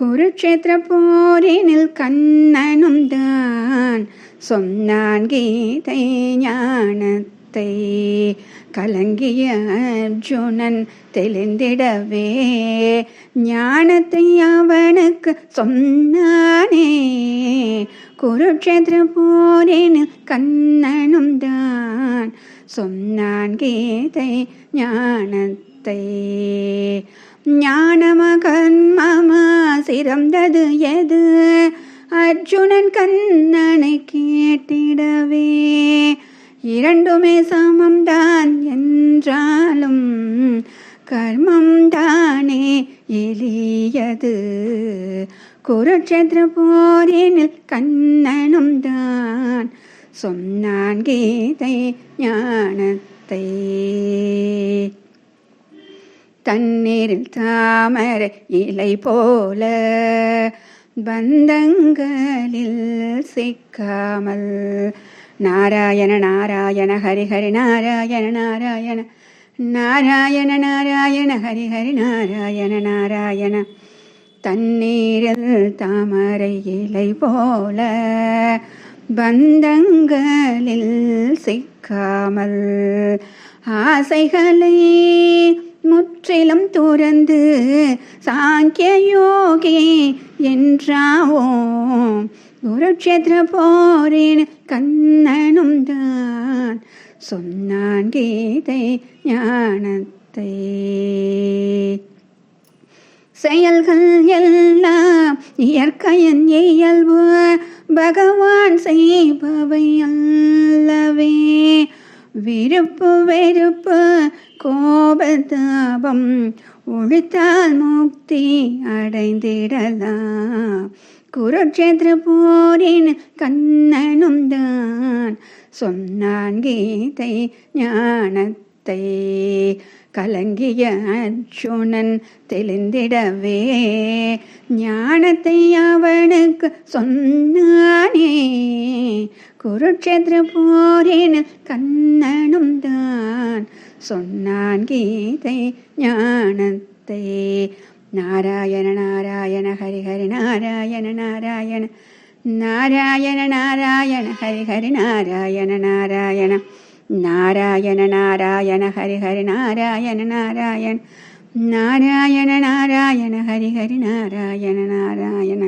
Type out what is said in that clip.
குருட்சேத்திர போரினில் கண்ணனும் தான். சொன்னான் கீதை ஞானத்தை. கலங்கிய அர்ஜுனன் தெளிந்திடவே. ஞானத்தை அவனுக்கு சொன்னானே. குருட்சேத்திர போரினில் கண்ணனும் தான். சொன்னான் கீதை ஞானத்தை. ஞானமகன்மமா சிறந்தது எது? அர்ஜுனன் கண்ணனை கேட்டிடவே. இரண்டுமே சமம்தான் என்றாலும் கர்மம் தானே எளியது. குருட்சேத்திர போரினில் கண்ணனும் தான் சொன்னான் கீதை ஞானத்தை. தண்ணீரில் தாமரை இலை போல பந்தங்களில் சிக்காமல். நாராயண நாராயண ஹரிஹரி நாராயண நாராயண. நாராயண நாராயண ஹரிஹரி நாராயண நாராயண. தண்ணீரில் தாமரை இலை போல பந்தங்களில் சிக்காமல். ஆசைகளை முற்றிலும் துறந்து சாங்கிய யோகி என்றாவோம். குருக்ஷேத்திர போரின் கண்ணனும் தான். சொன்னான் கீதை ஞானத்தை. செயல்கள் எல்லாம் இயற்கையின் இயல்பு பகவான் செய்பவை அல்லவே. விருப்பு வெறுப்பு கோபதாபம் ஒழித்தால் முக்தி அடைந்திடலாம் குருட்சேத்திர போரின் கண்ணனும் தான். சொன்னான் கீதை ஞானத்தை. கலங்கிய அர்ஜுனன் தெளிந்திடவே. ஞானத்தை அவனுக்கு சொன்னானே. குருட்சேத்திர போரின் கண்ணன் சொன்னான் கீதை ஞானத்தை. நாராயண நாராயண ஹரி ஹரி நாராயண நாராயண. நாராயண நாராயண ஹரி ஹரி நாராயண நாராயண. நாராயண நாராயண ஹரி ஹரி நாராயண நாராயண. நாராயண நாராயண ஹரி ஹரி நாராயண நாராயண.